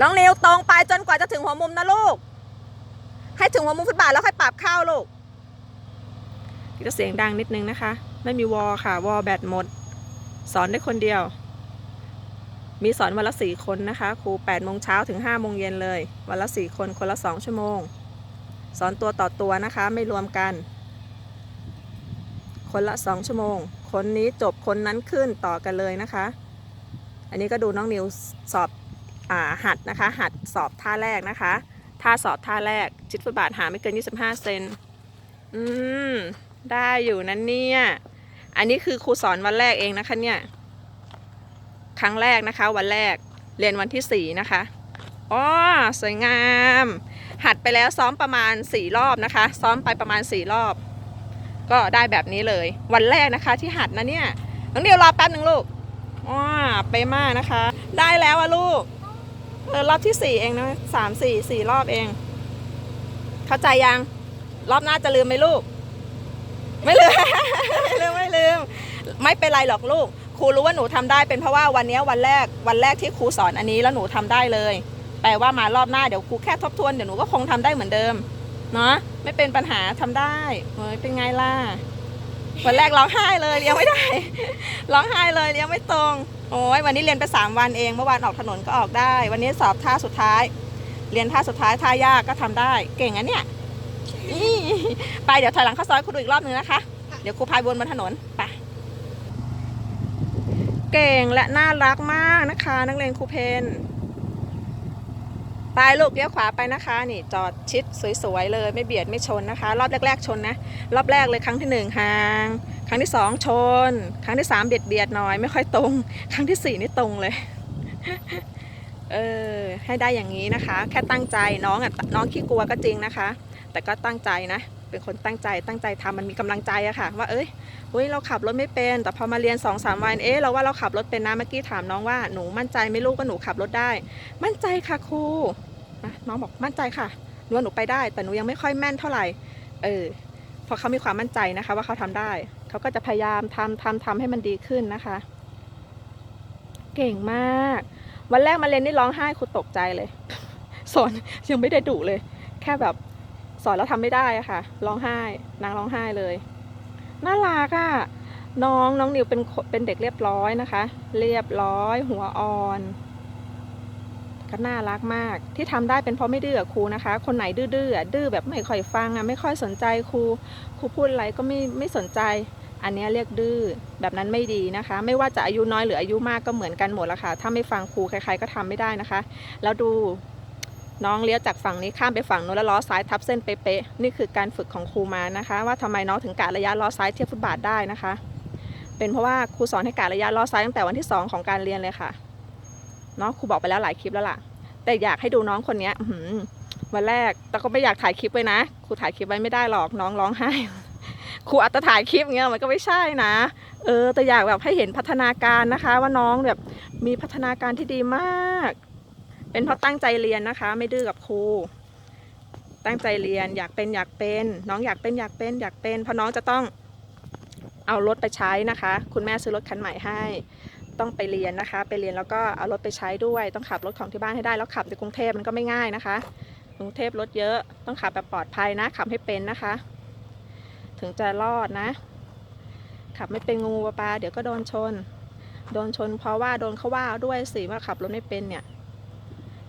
น้องนิวตรงไปจนกว่าจะถึงหัวมุมนะลูก ให้ถึงหัวมุมฟุตบาทแล้วค่อยปรับเข้าลูกจะเสียงดังนิดนึงนะคะ ไม่มีวอลค่ะ วอลแบตหมด สอนได้คนเดียว มีสอนวันละสี่คนนะคะครู8โมงเช้าถึง5โมงเย็นเลย วันละสี่คนคนละ2ชั่วโมง สอนตัวต่อตัวนะคะ ไม่รวมกัน คนละ2ชั่วโมง คนนี้จบคนนั้นขึ้นต่อกันเลยนะคะ อันนี้ก็ดูน้องนิวสอบ หัดนะคะ หัดสอบท่าแรกนะคะ ท่าสอบท่าแรกชิดฟุตบาทหาไม่เกิน 25 เซนอืม ได้อยู่นั่นเนี่ย อันนี้คือครูสอนวันแรกเองนะคะเนี่ย ครั้งแรกนะคะ วันแรกเรียนวันที่ 4 นะคะอ๋อสวยงาม หัดไปแล้วซ้อมประมาณ 4 รอบนะคะ ซ้อมไปประมาณ 4 รอบ ก็ได้แบบนี้เลย วันแรกนะคะที่หัดนะเนี่ยน้องเดียวรอแป๊บหนึ่งลูกว้าไปมากนะคะ ได้แล้วอะลูก เออรอบที่สี่เองนะสามสี่สี่รอบเอง เข้าใจยัง รอบหน้าจะลืมไหมลูก ไม่ลืม ไม่ลืมไม่ลืม ไม่เป็นไรหรอกลูก ครูรู้ว่าหนูทำได้เป็นเพราะว่าวันนี้วันแรกวันแรกที่ครูสอนอันนี้แล้วหนูทำได้เลย แปลว่ามารอบหน้าเดี๋ยวครูแค่ทบทวนเดี๋ยวหนูก็คงทำได้เหมือนเดิม เนาะไม่เป็นปัญหาทำได้เฮ้ยเป็นไงล่ะวันแรกร้องไห้เลยเลี้ยงไม่ได้ ร้องไห้เลยเลี้ยงไม่ตรง โอ้ยวันนี้เรียนไป 3 วันเองเมื่อวานออกถนนก็ออกได้ วันนี้สอบท่าสุดท้าย เรียนท่าสุดท้ายท่ายากก็ทำได้ เก่งอะเนี่ยอี้ไปเดี๋ยวถอยหลังเข้าซอยครูดูอีกรอบหนึ่งนะคะ เดี๋ยวครูพายวนบนถนนไปเก่งและน่ารักมากนะคะ นักเรียนครูเพน ไปลูกเลี้ยวขวาไปนะคะ นี่จอดชิดสวยๆเลยไม่เบียดไม่ชนนะคะ รอบแรก ๆ ชนนะ รอบแรกเลยครั้งที่หนึ่งห่าง ครั้งที่สองชน ครั้งที่สามเบียดเบียดหน่อยไม่ค่อยตรง ครั้งที่สี่นี่ตรงเลยเออให้ได้อย่างนี้นะคะ แค่ตั้งใจน้องอะน้องขี้กลัวก็จริงนะคะ แต่ก็ตั้งใจนะ เป็นคนตั้งใจตั้งใจทำมันมีกำลังใจอะค่ะ ว่าเอ้ยเฮ้ยเราขับรถไม่เป็น แต่พอมาเรียน2อสวันเอ๊ะเราว่าเราขับรถเป็นนะเมื่อกี้ถามน้องว่าหนูมั่นใจไหม่ลูกว่าหนูขับรถได้ มั่นใจค่ะครู นะน้องบอกมั่นใจค่ะหนูว่าหนูไปได้ แต่หนูยังไม่ค่อยแม่นเท่าไหร่ เออพอเขามีความมั่นใจนะคะ ว่าเขาทำได้ เขาก็จะพยายามทำทำทำให้มันดีขึ้นนะคะ เก่งมาก วันแรกมาเรียนนี่ร้องไห้ครูตกใจเลย สอนยังไม่ได้ดุเลย แค่แบบสอนแล้วทำไม่ได้อะค่ะ ร้องไห้ นางร้องไห้เลย น่ารักอะน้องน้องนิวเป็นเป็นเด็กเรียบร้อยนะคะ เรียบร้อย หัวอ่อน ก็น่ารักมาก ที่ทำได้เป็นเพราะไม่ดื้อครูนะคะ คนไหนดื้อๆอดื้อแบบไม่ค่อยฟังอะไม่ค่อยสนใจครูครูพูดอะไรก็ไม่ไม่สนใจ อันนี้เรียกดื้อแบบนั้นไม่ดีนะคะ ไม่ว่าจะอายุน้อยหรืออายุมากก็เหมือนกันหมดละค่ะ ถ้าไม่ฟังครูใครๆก็ทำไม่ได้นะคะ แล้วดูน้องเลี้ยวจากฝั่งนี้ข้ามไปฝั่งนู้นแล้วล้อซ้ายทับเส้นเป๊ะๆนี่คือการฝึกของครูมานะคะ ว่าทำไมน้องถึงกะระยะล้อซ้ายเทียบฟุตบาทได้นะคะ เป็นเพราะว่าครูสอนให้กะระยะล้อซ้ายตั้งแต่วันที่สองของการเรียนเลยค่ะ เนาะครูบอกไปแล้วหลายคลิปแล้วล่ะ แต่อยากให้ดูน้องคนเนี้ยอืวันแรกแต่ก็ไม่อยากถ่ายคลิปไว้นะครูถ่ายคลิปไว้ไม่ได้หรอกน้องร้องไห้ครูอัตถ่ายคลิปเงี้ยมันก็ไม่ใช่นะ เออแต่อยากแบบให้เห็นพัฒนาการนะคะ ว่าน้องแบบมีพัฒนาการที่ดีมาก เป็นเพราะตั้งใจเรียนนะคะ ไม่ดื้อกับครูตั้งใจเรียนอยากเป็นอยากเป็น น้องอยากเป็นอยากเป็นอยากเป็นเพราะน้องจะต้องเอารถไปใช้นะคะ คุณแม่ซื้อรถคันใหม่ให้ ต้องไปเรียนนะคะ ไปเรียนแล้วก็เอารถไปใช้ด้วย ต้องขับรถของที่บ้านให้ได้แล้วขับในกรุงเทพมันก็ไม่ง่ายนะคะกรุงเทพรถเยอะต้องขับแบบปลอดภัยนะขับให้เป็นนะคะ ถึงจะรอดนะ ขับไม่เป็นงูปลาเดี๋ยวก็โดนชน โดนชนเพราะว่าโดนเขาว่าด้วยสิว่าขับรถไม่เป็นเนี่ย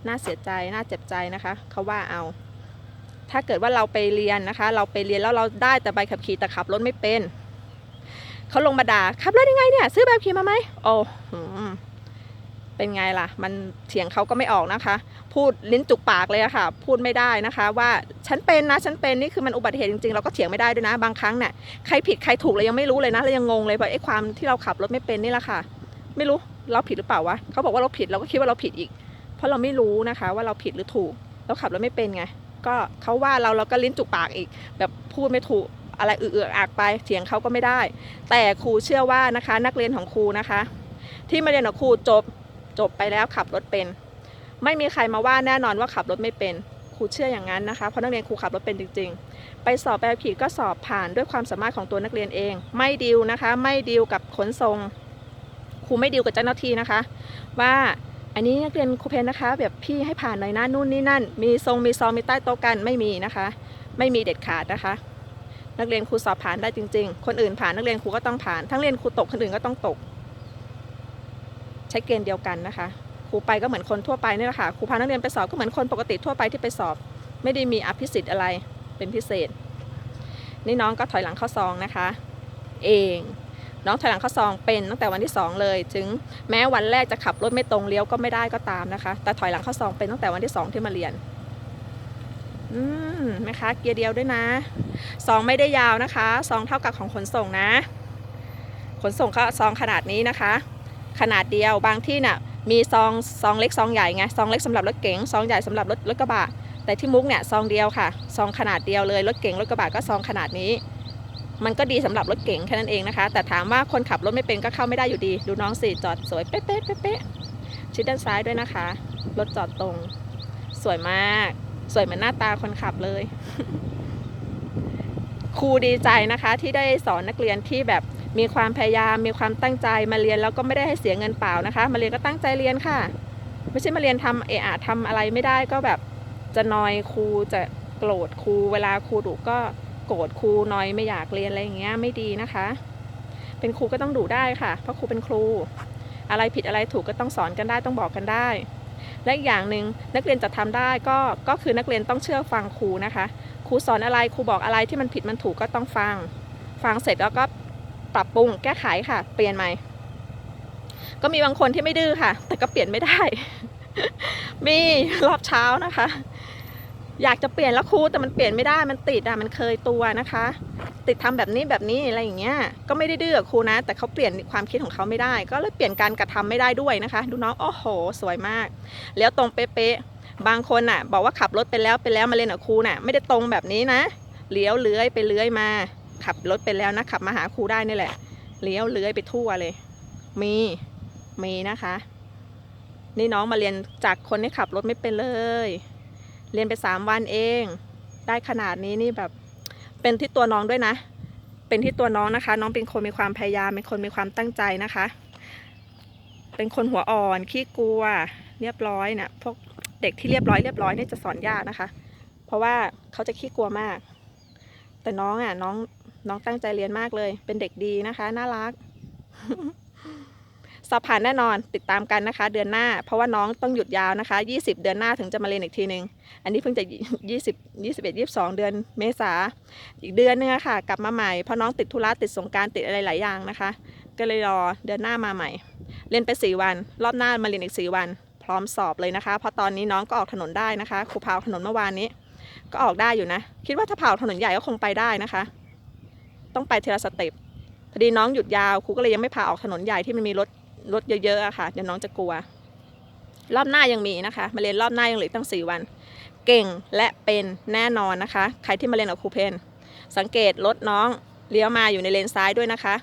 น่าเสียใจน่าเจ็บใจนะคะเขาว่าเอา ถ้าเกิดว่าเราไปเรียนนะคะ เราไปเรียนแล้วเราได้แต่ใบขับขี่แต่ขับรถไม่เป็น เขาลงมาด่าขับรถยังไงเนี่ย ซื้อใบบขี่มาไหมโอ้หืมเป็นไงล่ะ มันเถียงเขาก็ไม่ออกนะคะ พูดลิ้นจุกปากเลยอะค่ะ พูดไม่ได้นะคะ ว่าฉันเป็นนะฉันเป็นนี่คือมันอุบัติเหตุจริงๆเราก็เถียงไม่ได้ด้วยนะ บางครั้งเนี่ยใครผิดใครถูกเรายังไม่รู้เลยนะเรายังงงเลยเพราะไอ้ความที่เราขับรถไม่เป็นนี่แหละค่ะ ไม่รู้เราผิดหรือเปล่าวะเขาบอกว่าเราผิดเราก็คิดว่าเราผิดอีก เพราะเราไม่รู้นะคะ ว่าเราผิดหรือถูกเราขับรถไม่เป็นไงก็เขาว่าเราเราก็ลิ้นจุกปากอีก แบบพูดไม่ถูก อะไรเอืออากไปเถียงเขาก็ไม่ได้ แต่ครูเชื่อว่านะคะ นักเรียนของครูนะคะ ที่มาเรียนกับครูจบจบไปแล้วขับรถเป็น ไม่มีใครมาว่าแน่นอนว่าขับรถไม่เป็นครูเชื่ออย่างนั้นนะคะเพราะนักเรียนครูขับรถเป็นจริง ๆ ไปสอบไปขับขี่ก็สอบผ่านด้วยความสามารถของตัวนักเรียนเอง ไม่ดีลนะคะ ไม่ดีลกับขนส่งครูไม่ดีลกับเจ้าหน้าที่นะคะ ว่าอันนี้นักเรียนครูเพนนะคะ แบบพี่ให้ผ่านหน่อยนะนู่นนี่นั่น มีทรงมีซองมีใต้โต๊ะกันไม่มีนะคะ ไม่มีเด็ดขาดนะคะ นักเรียนครูสอบผ่านได้จริง ๆ คนอื่นผ่านนักเรียนครูก็ต้องผ่าน ทั้งเรียนครูตกคนอื่นก็ต้องตก ใช้เกณฑ์เดียวกันนะคะ ครูไปก็เหมือนคนทั่วไปนี่แหละค่ะ ครูพานักเรียนไปสอบก็เหมือนคนปกติทั่วไปที่ไปสอบ ไม่ได้มีอภิสิทธิ์อะไรเป็นพิเศษ นี่น้องก็ถอยหลังเข้าซองนะคะ เองน้องถอยหลังเข้าซองเป็นตั้งแต่วันที่สองเลย ถึงแม้วันแรกจะขับรถไม่ตรงเลี้ยวก็ไม่ได้ก็ตามนะคะ แต่ถอยหลังเข้าซองเป็นตั้งแต่วันที่สองที่มาเรียน อืมแม่คะเกียร์เดียวด้วยนะซองไม่ได้ยาวนะคะซองเท่ากับของขนส่งนะ ขนส่งก็ซองขนาดนี้นะคะ ขนาดเดียวบางที่น่ะมีซองซองเล็กซองใหญ่ไงซองเล็กสำหรับรถเก๋งซองใหญ่สำหรับรถรถกระบะแต่ที่มุกเนี่ยซองเดียวค่ะซองขนาดเดียวเลยรถเก๋งรถกระบะก็ซองขนาดนี้ มันก็ดีสำหรับรถเก๋งแค่นั้นเองนะคะ แต่ถามว่าคนขับรถไม่เป็นก็เข้าไม่ได้อยู่ดี ดูน้องสิจอดสวยเป๊ะเป๊ะเป๊ะเป๊ะชิดด้านซ้ายด้วยนะคะรถจอดตรง สวยมาก สวยเหมือนหน้าตาคนขับเลย ครูดีใจนะคะ ที่ได้สอนนักเรียนที่แบบมีความพยายามมีความตั้งใจมาเรียนแล้วก็ไม่ได้ให้เสียเงินเปล่านะคะ มาเรียนก็ตั้งใจเรียนค่ะ ไม่ใช่มาเรียนทำเอะอะทำอะไรไม่ได้ก็แบบจะนอยครูจะโกรธครูเวลาครูดุก็โกรธครูนอยไม่อยากเรียนอะไรอย่างเงี้ยไม่ดีนะคะ เป็นครูก็ต้องดุได้ค่ะ เพราะครูเป็นครู อะไรผิดอะไรถูกก็ต้องสอนกันได้ต้องบอกกันได้ และอีกอย่างหนึ่งนักเรียนจะทำได้ก็ก็คือนักเรียนต้องเชื่อฟังครูนะคะ ครูสอนอะไรครูบอกอะไรที่มันผิดมันถูกก็ต้องฟัง ฟังเสร็จแล้วก็ปรับปรุงแก้ไขค่ะ เปลี่ยนใหม่ ก็มีบางคนที่ไม่ดื้อค่ะ แต่ก็เปลี่ยนไม่ได้ มีรอบเช้านะคะ อยากจะเปลี่ยนแล้วครูแต่มันเปลี่ยนไม่ได้มันติดอะมันเคยตัวนะคะ ติดทำแบบนี้แบบนี้อะไรอย่างเงี้ยก็ไม่ได้ดื้อกับครูนะ แต่เขาเปลี่ยนความคิดของเขาไม่ได้ ก็เลยเปลี่ยนการกระทำไม่ได้ด้วยนะคะ ดูน้องโอ้โห สวยมาก แล้วตรงเป๊ะๆบางคนน่ะ บอกว่าขับรถไปแล้วไปแล้วมาเรียนกับครูน่ะไม่ได้ตรงแบบนี้นะเลี้ยวเลื้อยไปเลื้อยมา ขับรถไปแล้วนะขับมาหาครูได้นี่แหละเลี้ยวเลื้อยไปทั่วเลย มีมีนะคะ นี่น้องมาเรียนจากคนที่ขับรถไม่เป็นเลย เรียนไปสามวันเอง ได้ขนาดนี้นี่แบบเป็นที่ตัวน้องด้วยนะ เป็นที่ตัวน้องนะคะ น้องเป็นคนมีความพยายามเป็นคนมีความตั้งใจนะคะ เป็นคนหัวอ่อนขี้กลัว เรียบร้อยเนะี่ยพวกเด็กที่เรียบร้อยเรียบร้อยเนี่ยจะสอนยากนะคะ เพราะว่าเขาจะขี้กลัวมาก แต่น้องอะน้องน้องตั้งใจเรียนมากเลย เป็นเด็กดีนะคะ น่ารัก สอบผ่านแน่นอนติดตามกันนะคะ เดือนหน้า เพราะว่าน้องต้องหยุดยาวนะคะ 20 เดือนหน้าถึงจะมาเรียนอีกทีหนึ่งอันนี้เพิ่งจะ 20 21 22 เดือนเมษาอีกเดือนนึงอะค่ะ กลับมาใหม่เพราะน้องติดธุระติดสงกรารติดอะไรหลายอย่างนะคะ ก็เลยรอเดือนหน้ามาใหม่ เรียนไป 4 วัน รอบหน้ามาเรียนอีก 4 วัน พร้อมสอบเลยนะคะ เพราะตอนนี้น้องก็ออกถนนได้นะคะครูพาวถนนเมื่อวานนี้ ก็ออกได้อยู่นะ คิดว่าถ้าเผาถนนใหญ่ก็คงไปได้นะคะ ต้องไปเทละสเต็ปพอดีน้องหยุดยาวครูก็เลยยังไม่พาออกถนนใหญ่ที่มันมีรถ รถเยอะๆอะค่ะเดี๋ยวน้องจะกลัว รอบหน้ายังมีนะคะมาเรียนรอบหน้ายังเหลือตั้ง4วัน เก่งและเป็นแน่นอนนะคะ ใครที่มาเรียนกับครูเพนสังเกตรถน้องเลี้ยวมาอยู่ในเลนซ้ายด้วยนะคะ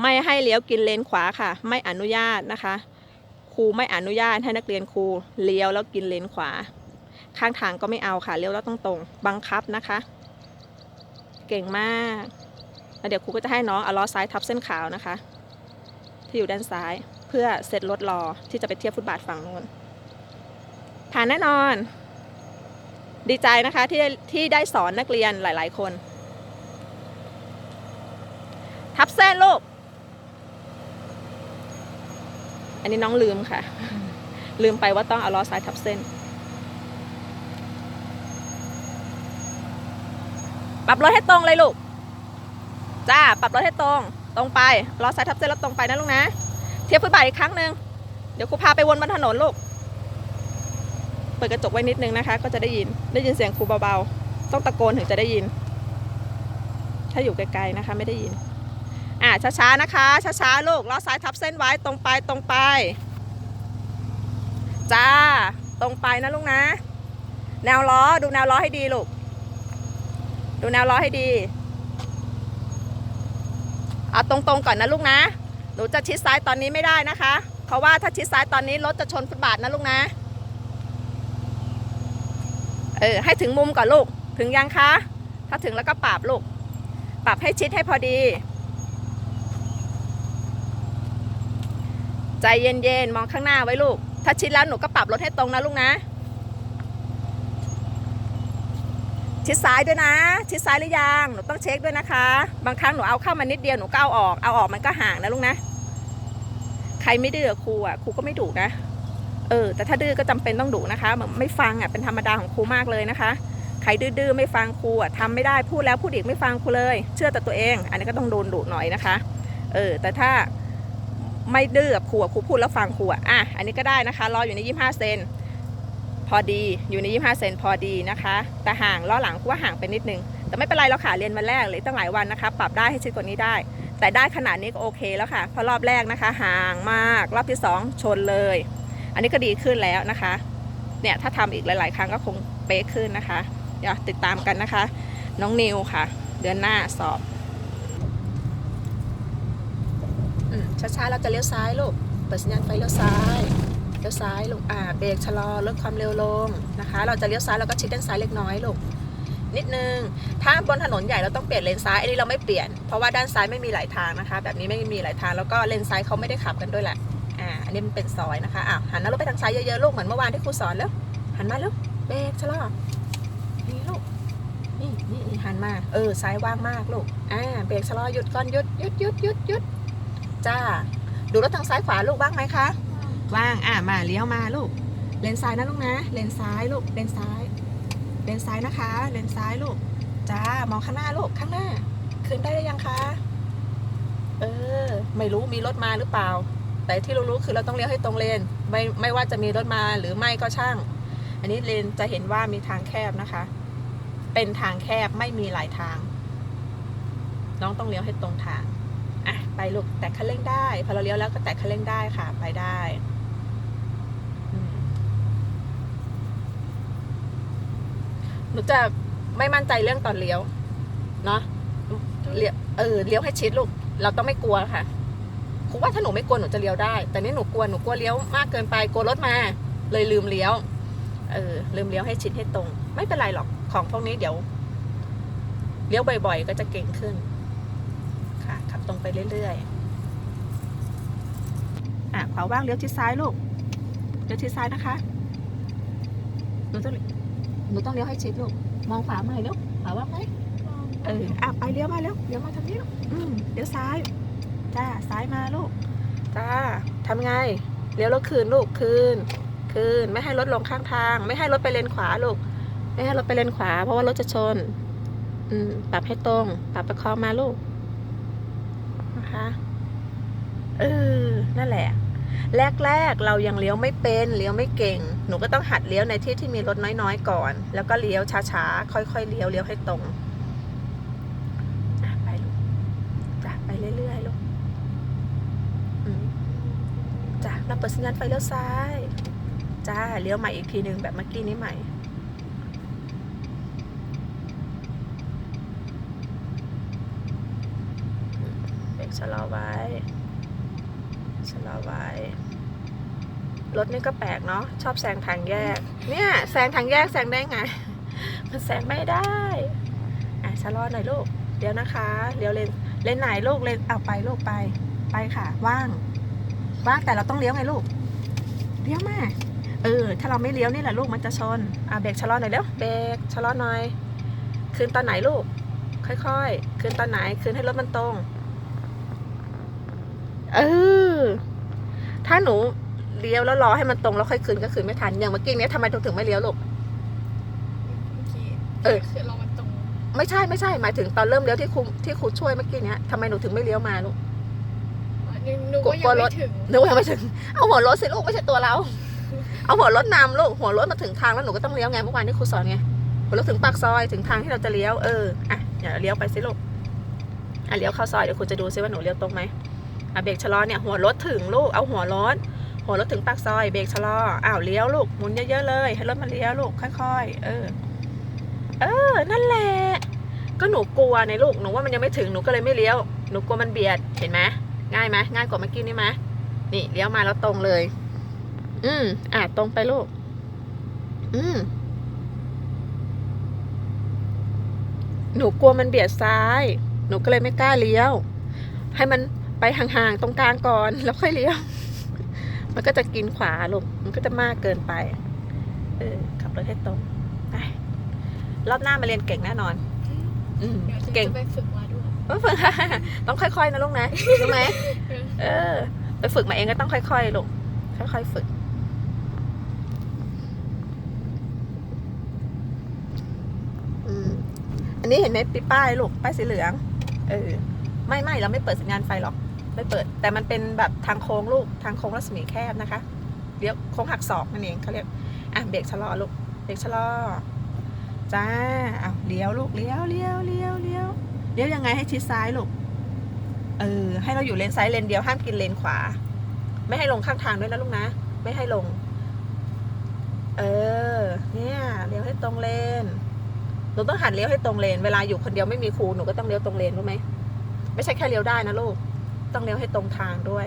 ไม่ให้เลี้ยวกินเลนขวาค่ะ ไม่อนุญาตนะคะ ครูไม่อนุญาตให้นักเรียนครูเลี้ยวแล้วกินเลนขวา ข้างทางก็ไม่เอาค่ะเลี้ยวแล้วต้องตรงบังคับนะคะ เก่งมากแล้วเดี๋ยวครูก็จะให้น้องเอาล้อซ้ายทับเส้นขาวนะคะ ที่อยู่ด้านซ้าย พื่อเสร็จรถรอที่จะไปเทียบฟุตบาทฝั่งโน้นผ่านแน่นอน ดีใจนะคะที่ที่ได้สอนนักเรียนหลาย ๆ คน ทับเส้นลูก อันนี้น้องลืมค่ะ ลืมไปว่าต้องเอาล้อซ้ายทับเส้น ปรับรถให้ตรงเลยลูก จ้า ปรับรถให้ตรง ตรงไป ล้อซ้ายทับเส้นแล้วตรงไปนะลูกนะ ทียบฟุตบาทอีกครั้งหนึ่งเดี๋ยวครูพาไปวนบนถนนลูก เปิดกระจกไว้นิดนึงนะคะ ก็จะได้ยินได้ยินเสียงครูเบาๆ ต้องตะโกนถึงจะได้ยิน ถ้าอยู่ไกลๆนะคะ ไม่ได้ยิน อะช้าๆนะคะ ช้าๆลูกล้อซ้ายทับเส้นไว้ตรงไปตรงไป จ้า ตรงไปนะลูกนะ แนวล้อดูแนวล้อให้ดีลูก ดูแนวล้อให้ดี เอาตรงๆก่อนนะลูกนะ หนูจะชิดซ้ายตอนนี้ไม่ได้นะคะ เพราะว่าถ้าชิดซ้ายตอนนี้รถจะชนฟุตบาทนะลูกนะ เออให้ถึงมุมก่อนลูก ถึงยังคะ ถ้าถึงแล้วก็ปรับลูก ปรับให้ชิดให้พอดี ใจเย็นๆ มองข้างหน้าไว้ลูก ถ้าชิดแล้วหนูก็ปรับรถให้ตรงนะลูกนะ ชิดซ้ายด้วยนะ ชิดซ้ายหรือยัง หนูต้องเช็คด้วยนะคะ บางครั้งหนูเอาเข้ามานิดเดียวหนูก็เอาออก เอาออกมันก็ห่างนะลูกนะ ใครไม่ดื้อครูอะครูก็ไม่ดุนะ เออ แต่ถ้าดื้อก็จำเป็นต้องดุนะคะ ไม่ฟังอะเป็นธรรมดาของครูมากเลยนะคะ ใครดื้อๆไม่ฟังครูอะทำไม่ได้ พูดแล้วพูดอีกไม่ฟังครูเลย เชื่อแต่ตัวเอง อันนี้ก็ต้องโดนดุหน่อยนะคะ เออ แต่ถ้าไม่ดื้อครูครูพูดแล้วฟังครูอะ อะ อันนี้ก็ได้นะคะ รออยู่ใน25เซน อดีอยู่ใน 25 เซนพอดีนะคะ แต่ห่างล้อหลังครูว่าห่างไปนิดนึง แต่ไม่เป็นไรเราค่ะเรียนวันแรกเลยตั้งหลายวันนะคะ ปรับได้ให้ชิดกว่านี้ได้ แต่ได้ขนาดนี้ก็โอเคแล้วค่ะเพราะรอบแรกนะคะ ห่างมาก รอบที่สองชนเลย อันนี้ก็ดีขึ้นแล้วนะคะ เนี่ยถ้าทำอีกหลาย ๆ ครั้งก็คงเป๊ะขึ้นนะคะ เดี๋ยวติดตามกันนะคะ น้องนิวค่ะ เดือนหน้าสอบอช้าๆเราจะเลี้ยวซ้ายลูก เปิดสัญญาณไฟเลี้ยวซ้าย เลี้ยวซ้ายลูกอ่าเบรกชะลอลดความเร็วลงนะคะ เราจะเลี้ยวซ้ายเราก็ชิดด้านซ้ายเล็กน้อยลูกนิดนึง ถ้าบนถนนใหญ่เราต้องเปลี่ยนเลนซ้าย อันนี้เราไม่เปลี่ยน เพราะว่าด้านซ้ายไม่มีหลายทางนะคะ แบบนี้ไม่มีหลายทาง แล้วก็เลนซ้ายเขาไม่ได้ขับกันด้วยแหละ อ่า อันนี้มันเป็นซอยนะคะ อะหันหน้ารถไปทางซ้ายเยอะๆ ลูก เหมือนเมื่อวานที่ครูสอนแล้ว หันมาลูกเบรกชะลอ นี่ลูก นี่นี่นี่หันมา เออ ซ้ายว่างมากลูก อ่า เบรกชะลอหยุดก่อนหยุดหยุดหยุดหยุดหยุดจ้า ดูรถทางซ้ายขวาลูกว่างไหมคะ ว่างอ่ามาเลี้ยวมาลูก เลนซ้ายนะลูกนะ เลนซ้ายลูก เลนซ้าย เลนซ้ายนะคะ เลนซ้ายลูก จ้ามองข้างหน้าลูก ข้างหน้า ขึ้นได้หรือยังคะ เออ ไม่รู้มีรถมาหรือเปล่า แต่ที่รู้ๆคือเราต้องเลี้ยวให้ตรงเลน ไม่ ไม่ว่าจะมีรถมาหรือไม่ก็ช่าง อันนี้เลนจะเห็นว่ามีทางแคบนะคะ เป็นทางแคบไม่มีหลายทาง น้องต้องเลี้ยวให้ตรงทางอะไปลูกแตะคันเร่งได้ พอเราเลี้ยวแล้วก็แตะคันเร่งได้ค่ะ ไปได้อืม หนูจะไม่มั่นใจเรื่องตอนเลี้ยวเนาะเลี้ยวเออเลี้ยวให้ชิดลูก เราต้องไม่กลัวค่ะครูว่าถ้าหนูไม่กลัวหนูจะเลี้ยวได้ แต่นี่หนูกลัวหนูกลัวเลี้ยวมากเกินไปกลัวรถมา เลยลืมเลี้ยวเออลืมเลี้ยวให้ชิดให้ตรง ไม่เป็นไรหรอกของพวกนี้เดี๋ยว เลี้ยวบ่อย ๆ ก็จะเก่งขึ้น ค่ะขับตรงไปเรื่อยๆอะขวาว่างเลี้ยวชิดซ้ายลูกเลี้ยวชิดซ้ายนะคะหนูต้อง หนูต้องเลี้ยวให้ชิดลูก มองขวามาเลี้ยวขวาว่างไหมเอออะไปเลี้ยวมาเร็วเลี้ยวมาทางนี้ลูกอืมเลี้ยวซ้าย จ้า ซ้ายมาลูก จ้าทำไง เลี้ยวรถคืนลูกคืน คืน ไม่ให้รถลงข้างทาง ไม่ให้รถไปเลนขวาลูก ไม่ให้รถไปเลนขวา เพราะว่ารถจะชน อืม ปรับให้ตรง ปรับประคองมาลูก นะคะ เออ นั่นแหละ แรกๆเรายังเลี้ยวไม่เป็นเลี้ยวไม่เก่ง หนูก็ต้องหัดเลี้ยวในที่ที่มีรถน้อยๆก่อน แล้วก็เลี้ยวช้าๆ ค่อยๆเลี้ยวเลี้ยวให้ตรงไปลูกจ้ะไปเรื่อยๆลูกจ้ะเราเปิดสัญญาณไฟเลี้ยวซ้ายจ้าเลี้ยวใหม่อีกทีหนึ่งแบบเมื่อกี้นี้ใหม่เบรกชะลอไว้ชะลอไว้ รถนี่ก็แปลกเนาะชอบแซงทางแยก เนี่ยแซงทางแยกแซงได้ไง มันแซงไม่ได้อะชะลอหน่อยลูกเดี๋ยวนะคะเลี้ยวเลนเลนไหนลูกเลนเอาไปลูกไปไปค่ะ ว่าง ว่างแต่เราต้องเลี้ยวไงลูกเลี้ยวมาเออถ้าเราไม่เลี้ยวนี่แหละลูกมันจะชนอะเบรกชะลอหน่อยเร็วเบรกชะลอหน่อย คืนตอนไหนลูก ค่อยๆ คืนตอนไหนคืนให้รถมันตรง เออถ้าหนู เลี้ยวแล้วรอให้มันตรงแล้วค่อยคืนก็คืนไม่ทันอย่างเมื่อกี้เนี้ยทำไมถึงถึงไม่เลี้ยวลูกเออ คือเรามันตรงไม่ใช่ไม่ใช่หมายถึงตอนเริ่มเลี้ยวที่ครูที่ครูช่วยเมื่อกี้เนี้ยทำไมหนูถึงไม่เลี้ยวมาลูกหนูหนูกลัก็วยังรไม่ถถึงหนูยังไม่ถึง เอาหัวรถสิลูกไม่ใช่ตัวเรา เอาหัวรถนำลูกหัวรถมาถึงทางแล้วหนูก็ต้องเลี้ยวไงเมื่อวานที่ครูสอนไงหัวรถถึงปากซอยถึงทางที่เราจะเลี้ยวเอออะเดี๋ยวเลี้ยวไปสิลูกอะเลี้ยวเข้าซอยเดี๋ยวครูจะดูซิว่าหนูเลี้ยวตรงไหมอะเบรกชะลอเนี่ยหัวรถถึงลูกเอาหัวรถ หัวรถถึงปากซอยเบรกชะลออ้าวเลี้ยวลูกหมุนเยอะๆเลย ให้รถมันเลี้ยวลูกค่อยๆ เออ เออ นั่นแหละ ก็หนูกลัวในลูกหนูว่ามันยังไม่ถึงหนูก็เลยไม่เลี้ยวหนูกลัวมันเบียดเห็นไหมง่ายไหมง่ายกว่าเมื่อกี้นี่ไหมนี่เลี้ยวมาแล้วตรงเลย อืมอะตรงไปลูก อืมหนูกลัวมันเบียดซ้าย หนูก็เลยไม่กล้าเลี้ยว ให้มันไปห่างๆตรงกลางก่อนแล้วค่อยเลี้ยว มันก็จะกินขวาลูกมันก็จะมากเกินไป เออ ขับรถให้ตรงไปรอบหน้ามาเรียนเก่งแน่นอน อืมเดี๋ยวฉันเก่งจะไปฝึกมาด้วยต้องฝึกต้องค่อยๆนะลูกนะรู้ไหมเออ ไปฝึกมาเองก็ต้องค่อยๆลูกค่อยๆฝึกอืมอันนี้เห็นไหมปีป้ายลูกป้ายสีเหลือง เออ ไม่ไม่เราไม่เปิดสัญญาณไฟหรอก ไม่เปิด แต่มันเป็นแบบทางโค้งลูกทางโค้งรัศมีแคบนะคะเลี้ยวโค้งหักศอกนั่นเองเขาเรียกอะเบรกชะลอลูกเบรกชะลอจ้าอ้าวเลี้ยวลูกเลี้ยวเลี้ยวเลี้ยวเลี้ยวเลี้ยวยังไงให้ชิดซ้ายลูกเออให้เราอยู่เลนซ้ายเลนเดียวห้ามกินเลนขวา ไม่ให้ลงข้างทางด้วยนะลูกนะ ไม่ให้ลง เออ เนี่ยเลี้ยวให้ตรงเลนหนูต้องหัดเลี้ยวให้ตรงเลน เวลาอยู่คนเดียวไม่มีครูหนูก็ต้องเลี้ยวตรงเลนรู้ไหมไม่ใช่แค่เลี้ยวได้นะลูก ต้องเลี้ยวให้ตรงทางด้วย